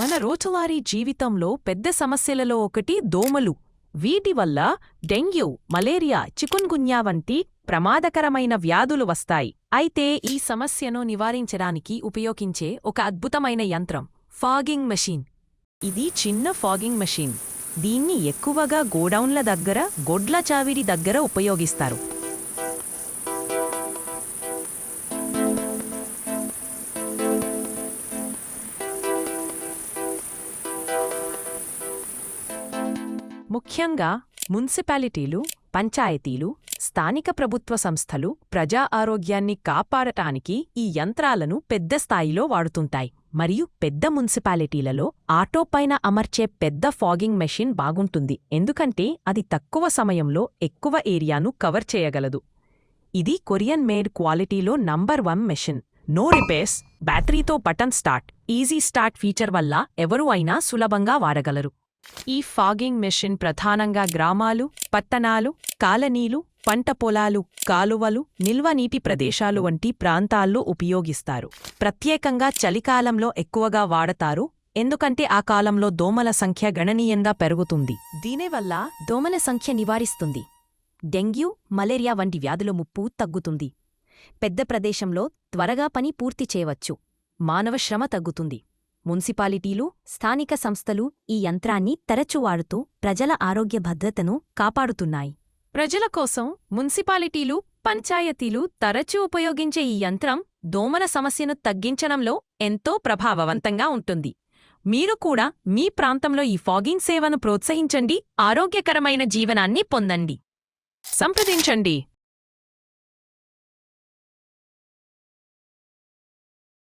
మన రోజువారీ జీవితంలో పెద్ద సమస్యలలో ఒకటి దోమలు. వీటి వల్ల డెంగ్యూ మలేరియా చికున్గున్యా వంటి ప్రమాదకరమైన వ్యాధులు వస్తాయి. అయితే ఈ సమస్యను నివారించడానికి ఉపయోగించే ఒక అద్భుతమైన యంత్రం ఫాగింగ్ మెషీన్. ఇది చిన్న ఫాగింగ్ మెషీన్. దీన్ని ఎక్కువగా గోడౌన్ల దగ్గర గొడ్ల చావిడి దగ్గర ఉపయోగిస్తారు. ముఖ్యంగా మున్సిపాలిటీలు పంచాయతీలు స్థానిక ప్రభుత్వ సంస్థలు ప్రజా ఆరోగ్యాన్ని కాపాడటానికి ఈ యంత్రాలను పెద్ద స్థాయిలో వాడుతుంటాయి. మరియు పెద్ద మున్సిపాలిటీలలో ఆటో పైన అమర్చే పెద్ద ఫాగింగ్ మెషిన్ బాగుంటుంది. ఎందుకంటే అది తక్కువ సమయంలో ఎక్కువ ఏరియాను కవర్ చేయగలదు. ఇది కొరియన్ మేడ్ క్వాలిటీలో number one machine. No repairs బ్యాటరీతో button start easy start feature వల్ల ఎవరు అయినా సులభంగా వాడగలరు. ఈ ఫాగింగ్ మెషిన్ ప్రధానంగా గ్రామాలు పట్టణాలు కాలనీలు పంట పొలాలు కాలువలు నిల్వ నీటి ప్రదేశాలు వంటి ప్రాంతాల్లో ఉపయోగిస్తారు. ప్రత్యేకంగా చలికాలంలో ఎక్కువగా వాడతారు ఎందుకంటే ఆ కాలంలో దోమల సంఖ్య గణనీయంగా పెరుగుతుంది. దీనివల్ల దోమల సంఖ్య నివారిస్తుంది. డెంగ్యూ మలేరియా వంటి వ్యాధుల ముప్పు తగ్గుతుంది. పెద్ద ప్రదేశంలో త్వరగా పని పూర్తి చేయవచ్చు. మానవ శ్రమ తగ్గుతుంది. మున్సిపాలిటీలు స్థానిక సంస్థలు ఈ యంత్రాన్ని తరచు వాడుతూ ప్రజల ఆరోగ్య భద్రతను కాపాడుతున్నాయి. ప్రజల కోసం మున్సిపాలిటీలు పంచాయతీలు తరచూ ఉపయోగించే ఈ యంత్రం దోమల సమస్యను తగ్గించడంలో ఎంతో ప్రభావవంతంగా ఉంటుంది. మీరు కూడా మీ ప్రాంతంలో ఈ ఫాగింగ్ సేవను ప్రోత్సహించండి ఆరోగ్యకరమైన జీవనాన్ని పొందండి. సంప్రదించండి.